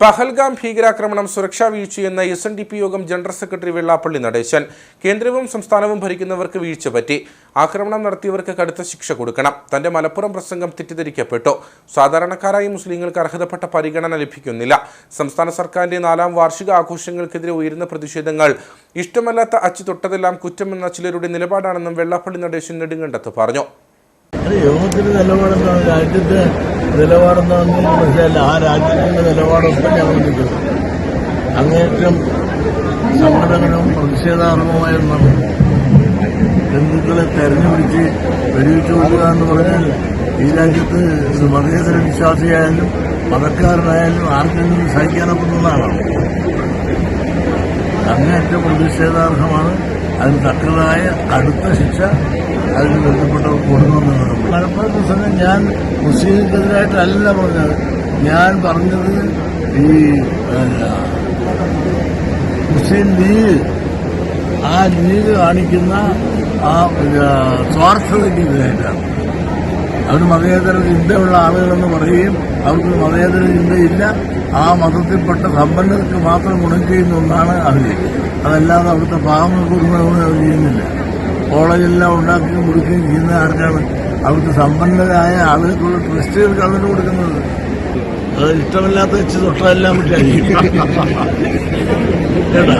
പഹൽഗാം ഭീകരാക്രമണം സുരക്ഷാ വീഴ്ചയെന്ന എസ് എൻ ഡി പി യോഗം ജനറൽ സെക്രട്ടറി വെള്ളാപ്പള്ളി നടേശൻ കേന്ദ്രവും സംസ്ഥാനവും ഭരിക്കുന്നവർക്ക് വീഴ്ച പറ്റി. ആക്രമണം നടത്തിയവർക്ക് കടുത്ത ശിക്ഷ കൊടുക്കണം. തന്റെ മലപ്പുറം പ്രസംഗം തെറ്റിദ്ധരിക്കപ്പെട്ടു. സാധാരണക്കാരായ മുസ്ലിങ്ങൾക്ക് അർഹതപ്പെട്ട പരിഗണന ലഭിക്കുന്നില്ല. സംസ്ഥാന സർക്കാരിന്റെ നാലാം വാർഷിക ആഘോഷങ്ങൾക്കെതിരെ ഉയരുന്ന പ്രതിഷേധങ്ങൾ ഇഷ്ടമല്ലാത്ത അച്ചു തൊട്ടതെല്ലാം കുറ്റമെന്ന ചിലരുടെ നിലപാടാണെന്നും വെള്ളാപ്പള്ളി നടേശൻ നെടുങ്കണ്ടത്ത് പറഞ്ഞു. നിലപാടെന്താണെന്ന് മനസ്സിലല്ല ആ രാജ്യത്തിന്റെ നിലപാടൊപ്പം ഞങ്ങൾ നിൽക്കുന്നത് അങ്ങേറ്റം സംഘടനകളും പ്രതിഷേധാർഹമായ ഒന്നാണ് തെരഞ്ഞു തെരഞ്ഞുപിടിച്ച് വെടിവെച്ച് കൊടുക്കുക എന്ന് പറഞ്ഞാൽ ഈ രാജ്യത്ത് മതേതര വിശ്വാസിയായാലും മതക്കാരനായാലും ആർക്കെങ്കിലും സഹിക്കാനൊക്കുന്നതാണ് അങ്ങേറ്റം പ്രതിഷേധാർഹമാണ്. അതിന് തക്കതായ കടുത്ത ശിക്ഷ അതിന് ബന്ധപ്പെട്ടവർ കൊടുക്കണമെന്നുള്ളത് മലപ്പുറം പ്രസംഗം ഞാൻ മുസ്ലിംക്കെതിരായിട്ടല്ല പറഞ്ഞത്. ഞാൻ പറഞ്ഞത് ഈ മുസ്ലിം ലീഗ് ആ ലീഗ് കാണിക്കുന്ന ആ സ്വാർത്ഥതയ്ക്കെതിരായിട്ടാണ്. അവർ മതേതര ചിന്തയുള്ള ആളുകളെന്ന് പറയുകയും അവർക്ക് മതേതര ചിന്തയില്ല ആ മതത്തിൽപ്പെട്ട സമ്പന്നർക്ക് മാത്രം ഗുണം ചെയ്യുന്ന ഒന്നാണ് അവർ അതല്ലാതെ അവിടുത്തെ പാവങ്ങൾക്ക് ഒരു ഗുണവും അവർ ചെയ്യുന്നില്ല. കോളേജെല്ലാം ഉണ്ടാക്കുകയും കൊടുക്കുകയും ചെയ്യുന്ന ആർക്കാണ് അവിടുത്തെ സമ്പന്നരായ ആളുകൾക്കുള്ള ട്രസ്റ്റുകൾക്ക് അതിന് കൊടുക്കുന്നത്. അത് ഇഷ്ടമില്ലാത്ത വെച്ച് തൊട്ടതെല്ലാം വിട്ടായിരിക്കും കേട്ടാ?